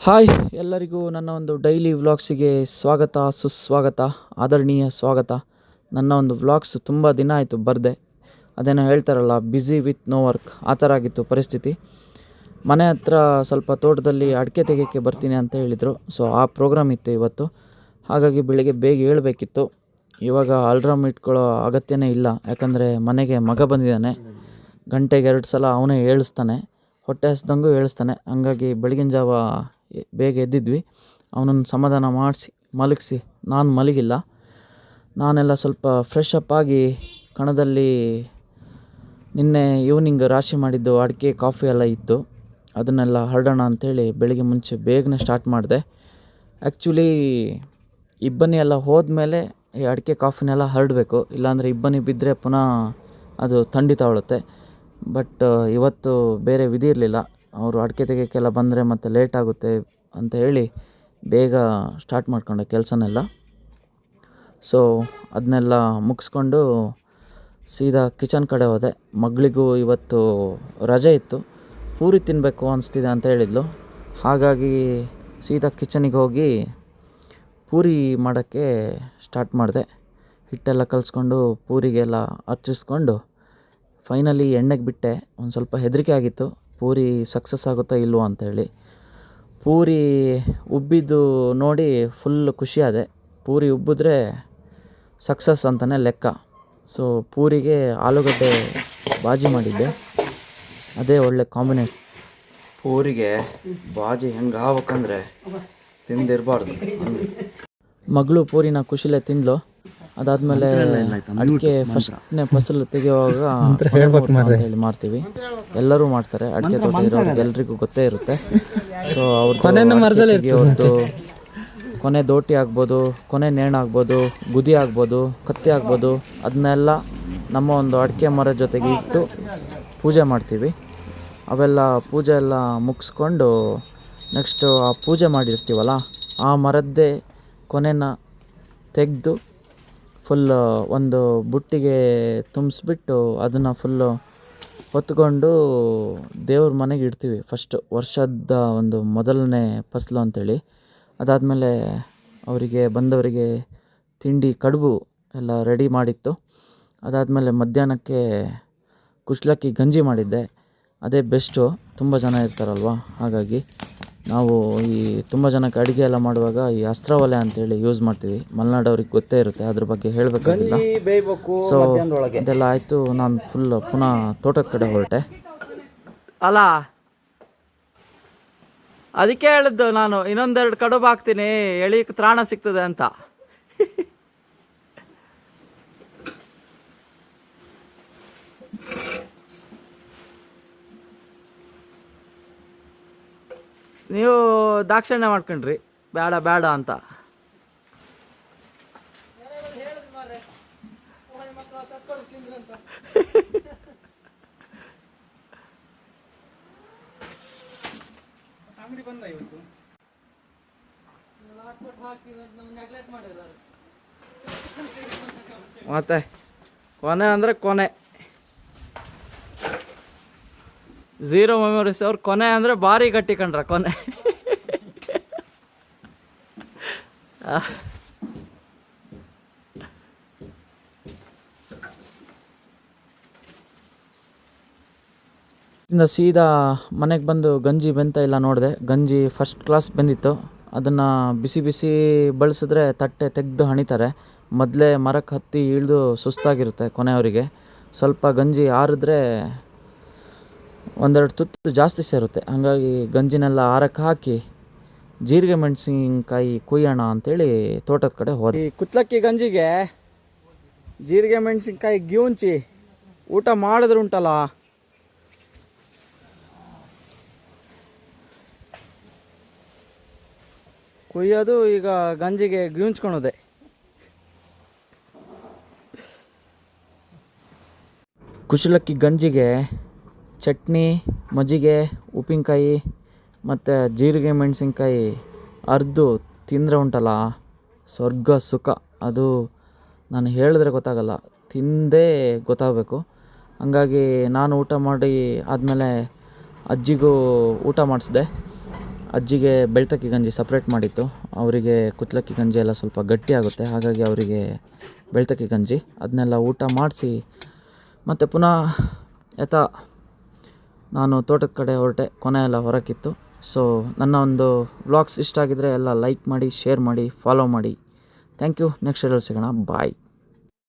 Hi ಎಲ್ಲರಿಗೂ ನನ್ನ ಒಂದು ಡೈಲಿ ವ್ಲಾಗ್ಸಿಗೆ ಸ್ವಾಗತ, ಸುಸ್ವಾಗತ, ಆದರಣೀಯ ಸ್ವಾಗತ. ನನ್ನ ಒಂದು ವ್ಲಾಗ್ಸ್ ತುಂಬ ದಿನ ಆಯಿತು ಬರದೆ. ಅದೇನೋ ಹೇಳ್ತಾರಲ್ಲ ಬ್ಯುಸಿ ವಿತ್ ನೋ ವರ್ಕ್ ಆ ಥರ ಆಗಿತ್ತು ಪರಿಸ್ಥಿತಿ. ಮನೆ ಹತ್ರ ಸ್ವಲ್ಪ ತೋಟದಲ್ಲಿ ಅಡಿಕೆ ತೆಗೆಯೋಕ್ಕೆ ಬರ್ತೀನಿ ಅಂತ ಹೇಳಿದರು. ಸೊ ಆ ಪ್ರೋಗ್ರಾಮ್ ಇತ್ತು ಇವತ್ತು. ಹಾಗಾಗಿ ಬೆಳಿಗ್ಗೆ ಬೇಗ ಏಳಬೇಕಿತ್ತು. ಇವಾಗ ಅಲ್ರಾಮ್ ಇಟ್ಕೊಳ್ಳೋ ಅಗತ್ಯನೇ ಇಲ್ಲ. ಯಾಕಂದರೆ ಮನೆಗೆ ಮಗ ಬಂದಿದ್ದಾನೆ. ಗಂಟೆಗೆ ಎರಡು ಸಲ ಅವನೇ ಹೇಳಿಸ್ತಾನೆ ಹೊಟ್ಟೆ ಹಸ್ದಂಗೂ ಹೇಳಿಸ್ತಾನೆ ಹಂಗಾಗಿ ಬೆಳಗಿನ ಜಾವ ಬೇಗ ಎದ್ದಿದ್ವಿ. ಅವನನ್ನು ಸಮಾಧಾನ ಮಾಡಿಸಿ, ಮಲಗಿಸಿ. ನಾನು ಮಲಗಿಲ್ಲ. ನಾನೆಲ್ಲ ಸ್ವಲ್ಪ ಫ್ರೆಶ್ ಅಪ್ ಆಗಿ ಕಣದಲ್ಲಿ ನಿನ್ನೆ ಈವ್ನಿಂಗ್ ರಾಶಿ ಮಾಡಿದ್ದು ಅಡಿಕೆ ಕಾಫಿ ಎಲ್ಲ ಇತ್ತು. ಅದನ್ನೆಲ್ಲ ಹರಡೋಣ ಅಂಥೇಳಿ ಬೆಳಿಗ್ಗೆ ಮುಂಚೆ ಬೇಗನೆ ಸ್ಟಾರ್ಟ್ ಮಾಡಿದೆ. ಆ್ಯಕ್ಚುಲಿ ಇಬ್ಬನಿ ಎಲ್ಲ ಹೋದ್ಮೇಲೆ ಈ ಅಡಿಕೆ ಕಾಫಿನೆಲ್ಲ ಹರಡಬೇಕು. ಇಲ್ಲಾಂದರೆ ಇಬ್ಬನಿ ಬಿದ್ದರೆ ಪುನಃ ಅದು ಥಂಡಿ ತಗೊಳುತ್ತೆ ಬಟ್ ಇವತ್ತು ಬೇರೆ ವಿಧಿ ಇರಲಿಲ್ಲ. ಅವರು ಅಡಿಕೆ ತೆಗೆಯೋಕ್ಕೆಲ್ಲ ಬಂದರೆ ಮತ್ತೆ ಲೇಟ್ ಆಗುತ್ತೆ ಅಂತ ಹೇಳಿ ಬೇಗ ಸ್ಟಾರ್ಟ್ ಮಾಡ್ಕೊಂಡೆ ಕೆಲಸನೆಲ್ಲ. ಸೊ ಅದನ್ನೆಲ್ಲ ಮುಗಿಸ್ಕೊಂಡು ಸೀದಾ ಕಿಚನ್ ಕಡೆ ಹೋದೆ. ಮಗಳಿಗೂ ಇವತ್ತು ರಜೆ ಇತ್ತು. ಪೂರಿ ತಿನ್ನಬೇಕು ಅನಿಸ್ತಿದೆ ಅಂತ ಹೇಳಿದ್ಲು. ಹಾಗಾಗಿ ಸೀದಾ ಕಿಚನಿಗೆ ಹೋಗಿ ಪೂರಿ ಮಾಡೋಕ್ಕೆ ಸ್ಟಾರ್ಟ್ ಮಾಡಿದೆ. ಹಿಟ್ಟೆಲ್ಲ ಕಲಿಸ್ಕೊಂಡು ಪೂರಿಗೆಲ್ಲ ಹಚ್ಚಿಸ್ಕೊಂಡು ಫೈನಲಿ ಎಣ್ಣೆಗೆ ಬಿಟ್ಟೆ. ಒಂದು ಸ್ವಲ್ಪ ಹೆದರಿಕೆ ಆಗಿತ್ತು. ಪೂರಿ ಸಕ್ಸಸ್ ಆಗುತ್ತಾ ಇಲ್ವೋ ಅಂಥೇಳಿ ಪೂರಿ ಉಬ್ಬಿದ್ದು ನೋಡಿ ಫುಲ್ ಖುಷಿಯಾದೆ ಪೂರಿ ಉಬ್ಬಿದ್ರೆ ಸಕ್ಸಸ್ ಅಂತಲೇ ಲೆಕ್ಕ. ಸೊ ಪೂರಿಗೆ ಆಲೂಗಡ್ಡೆ ಬಾಜಿ ಮಾಡಿದ್ದೆ. ಅದೇ ಒಳ್ಳೆ ಕಾಂಬಿನೇಷನ್ ಪೂರಿಗೆ ಬಾಜಿ ಹೆಂಗೆ ಆಗ್ಬೇಕಂದ್ರೆ ತಿಂದಿರಬಾರ್ದು. ಮಗಳು ಪೂರಿನ ಖುಷಿಲೇ ತಿಂದ್ಲು. ಅದಾದ್ಮೇಲೆ ಅಡಿಕೆ ಫಸ್ಟ್ನೇ ಫಸಲು ತೆಗೆಯುವಾಗ ಹೇಳಿ ಮಾಡ್ತೀವಿ. ಎಲ್ಲರೂ ಮಾಡ್ತಾರೆ ಅಡಿಕೆ ತೋಟ ಇರೋರಿಗೆ ಎಲ್ರಿಗೂ ಗೊತ್ತೇ ಇರುತ್ತೆ. ಸೊ ಅವ್ರದ್ದು ಒಂದು ಕೊನೆ ದೋಟಿ ಆಗ್ಬೋದು ಕೊನೆ ನೇಣ ಆಗ್ಬೋದು ಗುದಿ ಆಗ್ಬೋದು ಕತ್ತಿ ಆಗ್ಬೋದು ಅದನ್ನೆಲ್ಲ ನಮ್ಮ ಒಂದು ಅಡಿಕೆ ಮರ ಜೊತೆಗೆ ಇಟ್ಟು ಪೂಜೆ ಮಾಡ್ತೀವಿ. ಅವೆಲ್ಲ ಪೂಜೆ ಎಲ್ಲ ಮುಗಿಸ್ಕೊಂಡು ನೆಕ್ಸ್ಟು ಆ ಪೂಜೆ ಮಾಡಿರ್ತೀವಲ್ಲ ಆ ಮರದ್ದೇ ಕೊನೆನ ತೆಗೆದು ಫುಲ್ ಒಂದು ಬುಟ್ಟಿಗೆ ತುಂಬಿಸ್ಬಿಟ್ಟು ಅದನ್ನು ಫುಲ್ಲು ಹೊತ್ಕೊಂಡು ದೇವ್ರ ಮನೆಗೆ ಇಡ್ತೀವಿ. ಫಸ್ಟು ವರ್ಷದ ಒಂದು ಮೊದಲನೇ ಫಸಲು ಅಂತೇಳಿ. ಅದಾದಮೇಲೆ ಅವರಿಗೆ, ಬಂದವರಿಗೆ ತಿಂಡಿ, ಕಡುಬು ಎಲ್ಲ ರೆಡಿ ಮಾಡಿತ್ತು. ಅದಾದಮೇಲೆ ಮಧ್ಯಾಹ್ನಕ್ಕೆ ಕುಶ್ಲಕ್ಕಿ ಗಂಜಿ ಮಾಡಿದ್ದೆ. ಅದೇ ಬೆಸ್ಟು ತುಂಬ ಜನ ಇರ್ತಾರಲ್ವ? ಹಾಗಾಗಿ ನಾವು ಈ ತುಂಬ ಜನಕ್ಕೆ ಅಡುಗೆ ಎಲ್ಲ ಮಾಡುವಾಗ ಈ ಅಸ್ತ್ರ ಒಲೆ ಅಂತೇಳಿ ಯೂಸ್ ಮಾಡ್ತೀವಿ. ಮಲೆನಾಡವ್ರಿಗೆ ಗೊತ್ತೇ ಇರುತ್ತೆ ಅದ್ರ ಬಗ್ಗೆ ಹೇಳಬೇಕಾಗಿಲ್ಲ. ಸೊ ಇದೆಲ್ಲ ಆಯಿತು ನಾನು ಫುಲ್ ಪುನಃ ತೋಟದ ಕಡೆ ಹೊರಟೆ. ಅಲ್ಲ ಅದಕ್ಕೆ ಹೇಳಿದ್ದು ನಾನು ಇನ್ನೊಂದೆರಡು ಕಡುಬು ಹಾಕ್ತೀನಿ ಎಳಿ ತ್ರಾಣ ಸಿಗ್ತದೆ ಅಂತ. ನೀವು ದಾಕ್ಷಿಣ್ಯ ಮಾಡ್ಕೊಂಡ್ರಿ. ಬೇಡ ಬೇಡ ಅಂತ. ಮತ್ತೆ ಕೊನೆ ಅಂದರೆ ಕೊನೆ. ಝೀರೋ ಮೆಮೊರೀಸ್ ಅವ್ರು ಕೊನೆ ಅಂದರೆ ಭಾರಿ ಗಟ್ಟಿ ಕಂಡ್ರ, ಕೊನೆ. ಇಂದ ಸೀದಾ ಮನೆಗೆ ಬಂದು ಗಂಜಿ ಬೆಂತ ಇಲ್ಲ ನೋಡಿದೆ. ಗಂಜಿ ಫಸ್ಟ್ ಕ್ಲಾಸ್ ಬೆಂದಿತ್ತು. ಅದನ್ನು ಬಿಸಿ ಬಿಸಿ ಬಳಸಿದ್ರೆ ತಟ್ಟೆ ತೆಗೆದು ಹಣಿತಾರೆ. ಮೊದಲೇ ಮರಕ್ಕೆ ಹತ್ತಿ ಇಳಿದು ಸುಸ್ತಾಗಿರುತ್ತೆ ಕೊನೆಯವರಿಗೆ. ಸ್ವಲ್ಪ ಗಂಜಿ ಆರಿದ್ರೆ ಒಂದೆರಡು ತುತ್ತು ಜಾಸ್ತಿ ಸೇರುತ್ತೆ. ಹಾಗಾಗಿ ಗಂಜಿನೆಲ್ಲ ಆರಕ್ಕೆ ಹಾಕಿ ಜೀರಿಗೆ ಮೆಣಸಿನ್ಕಾಯಿ ಕುಯ್ಯೋಣ ಅಂತೇಳಿ ತೋಟದ ಕಡೆ ಹೋದೆ. ಈ ಕುತ್ಲಕ್ಕಿ ಗಂಜಿಗೆ ಜೀರಿಗೆ ಮೆಣಸಿನ್ಕಾಯಿ ಗ್ಯೂಂಚಿ ಊಟ ಮಾಡಿದ್ರೆ ಉಂಟಲ್ಲ? ಕುಯ್ಯೋದು ಈಗ ಗಂಜಿಗೆ ಗ್ಯೂಂಚ್ಕೊಳೋದೆ. ಕುಚಲಕ್ಕಿ ಗಂಜಿಗೆ ಚಟ್ನಿ, ಮಜ್ಜಿಗೆ, ಉಪ್ಪಿನಕಾಯಿ ಮತ್ತು ಜೀರಿಗೆ, ಮೆಣಸಿನ್ಕಾಯಿ ಅರ್ದು ತಿಂದರೆ ಉಂಟಲ್ಲ, ಸ್ವರ್ಗ, ಸುಖ. ಅದು ನಾನು ಹೇಳಿದ್ರೆ ಗೊತ್ತಾಗಲ್ಲ. ತಿಂದೇ ಗೊತ್ತಾಗಬೇಕು. ಹಂಗಾಗಿ ನಾನು ಊಟ ಮಾಡಿ ಆದಮೇಲೆ ಅಜ್ಜಿಗೂ ಊಟ ಮಾಡಿಸ್ದೆ. ಅಜ್ಜಿಗೆ ಬೆಳ್ತಕ್ಕಿ ಗಂಜಿ ಸಪ್ರೇಟ್ ಮಾಡಿತ್ತು. ಅವರಿಗೆ ಕುತ್ಲಕ್ಕಿ ಗಂಜಿ ಎಲ್ಲ ಸ್ವಲ್ಪ ಗಟ್ಟಿ ಆಗುತ್ತೆ. ಹಾಗಾಗಿ ಅವರಿಗೆ ಬೆಳ್ತಕ್ಕಿ ಗಂಜಿ. ಅದನ್ನೆಲ್ಲ ಊಟ ಮಾಡಿಸಿ ಮತ್ತು ಪುನಃ ಯಥಾ ನಾನು ತೋಟದ ಕಡೆ ಹೊರಟೆ, ಕೊನೆ ಎಲ್ಲ ಹೊರಕ್ಕಿತ್ತು ಸೊ ನನ್ನ ಒಂದು ವ್ಲಾಗ್ಸ್ ಇಷ್ಟ ಆಗಿದ್ದರೆ ಎಲ್ಲ ಲೈಕ್ ಮಾಡಿ ಶೇರ್ ಮಾಡಿ ಫಾಲೋ ಮಾಡಿ. ಥ್ಯಾಂಕ್ ಯು ನೆಕ್ಸ್ಟ್ ಸಿಗೋಣ. ಬಾಯ್